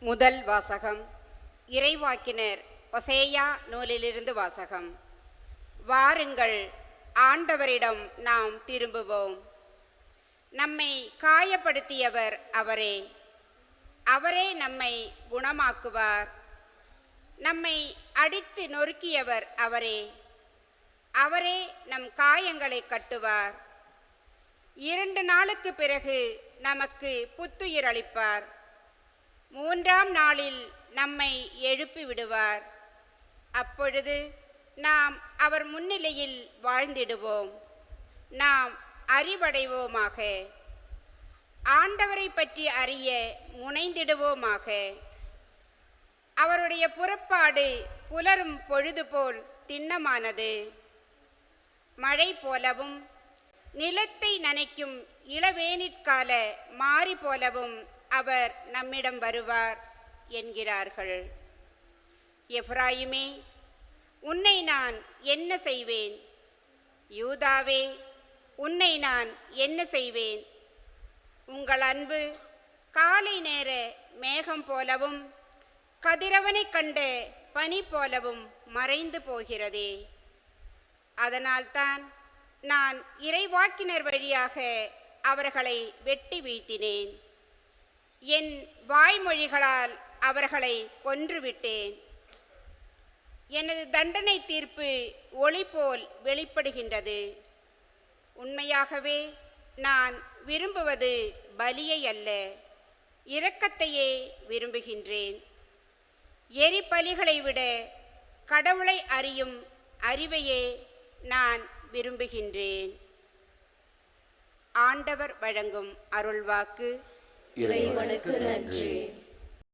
முதல் வாசகம். இறைவாக்கினர் ஒசேயா நூலிலிருந்து வாசகம். வாருங்கள் ஆண்டவரிடம் நாம் திரும்புவோம். நம்மை காயப்படுத்தியவர் அவரே. அவரே நம்மை குணமாக்குவார். நம்மை அடித்து நொறுக்கியவர் அவரே. அவரே நம் காயங்களை கட்டுவார். இரண்டு நாளுக்கு பிறகு நமக்கு புத்துயிர் அளிப்பார். மூன்றாம் நாளில் நம்மை எழுப்பி விடுவார். அப்பொழுது நாம் அவர் முன்னிலையில் வாழ்ந்திடுவோம். நாம் அறிவடைவோமாக. ஆண்டவரை பற்றி அறிய முனைந்திடுவோமாக. அவருடைய புறப்பாடு புலரும் பொழுது போல் திண்ணமானது. மழை போலவும் நிலத்தை நனைக்கும் இளவேனிற்கால மாறி போலவும் அவர் நம்மிடம் வருவார் என்கிறார்கள். எப்ராயிமே உன்னை நான் என்ன செய்வேன்? யூதாவே உன்னை நான் என்ன செய்வேன்? உங்கள் அன்பு காலை நேர மேகம் போலவும் கதிரவனை கண்ட பனி போலவும் மறைந்து போகிறதே. அதனால்தான் நான் இறைவாக்கினர் வழியாக அவர்களை வெட்டி வீழ்த்தினேன். என் வாய்மொழிகளால் அவர்களை கொன்றுவிட்டேன். எனது தண்டனை தீர்ப்பு ஒளி போல் வெளிப்படுகின்றது. உண்மையாகவே நான் விரும்புவது பலியை அல்ல இரக்கத்தையே விரும்புகின்றேன். எரிபலிகளை விட கடவுளை அறியும் அறிவையே நான் விரும்புகின்றேன். ஆண்டவர் வழங்கும் அருள்வாக்கு இறைவனுக்கு நன்றி.